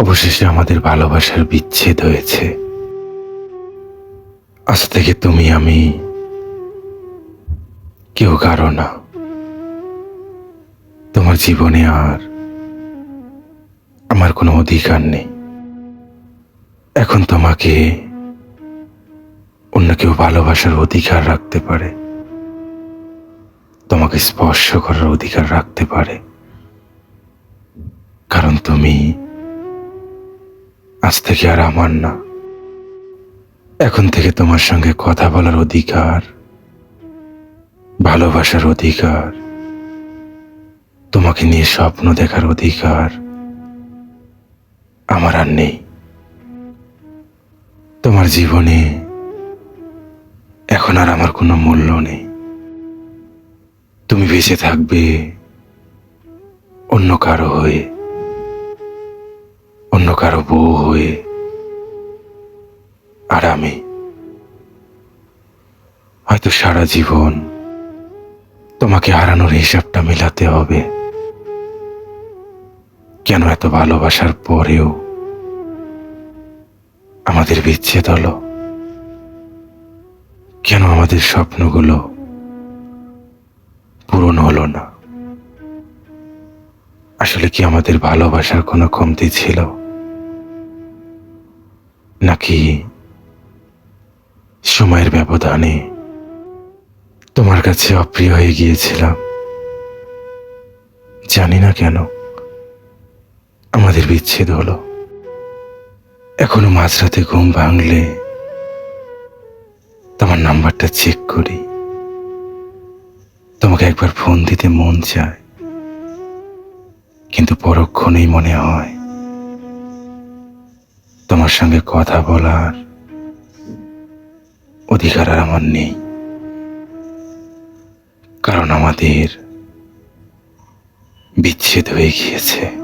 অবশেষে আমাদের ভালোবাসার বিচ্ছেদ হয়েছে। আজ থেকে তুমি আমি কেউ কারও না। তোমার জীবনে আর আমার কোনো অধিকার নেই। এখন তোমাকে অন্য কেউ ভালোবাসার অধিকার রাখতে পারে। তোমাকে স্পর্শ করার অধিকার রাখতে পারে। কারণ তুমি আজ থেকে আর আমার না। এখন থেকে তোমার সঙ্গে কথা বলার অধিকার, ভালোবাসার অধিকার, তোমাকে নিয়ে স্বপ্ন দেখার অধিকার আমার আর নেই। তোমার জীবনে এখন আর আমার কোনো মূল্য নেই। তুমি বেঁচে থাকবে অন্য কারও হয়ে। অন্য কারও বউ হয়ে আর আমি হয়তো সারা জীবন তোমাকে হারানোর হিসাবটা মেলাতে হবে। কেন এত ভালোবাসার পরেও আমাদের বিচ্ছেদ হলো? কেন আমাদের স্বপ্নগুলো পূরণ হলো না? আসলে কি আমাদের ভালোবাসার কোনো কমতি ছিল? নাকি সময়ের ব্যবধানে তোমার কাছে অপ্রিয় হয়ে গিয়েছিলাম? জানি না কেন আমাদের বিচ্ছেদ হলো। এখনও মাঝরাতে ঘুম ভাঙলে তোমার নাম্বারটা চেক করি। তোমাকে একবার ফোন দিতে মন চায়, কিন্তু পরক্ষণেই মনে হয় তোমার সঙ্গে কথা বলার অধিকার আর আমার নেই। কারণ আমাদের বিচ্ছেদ হয়ে গিয়েছে।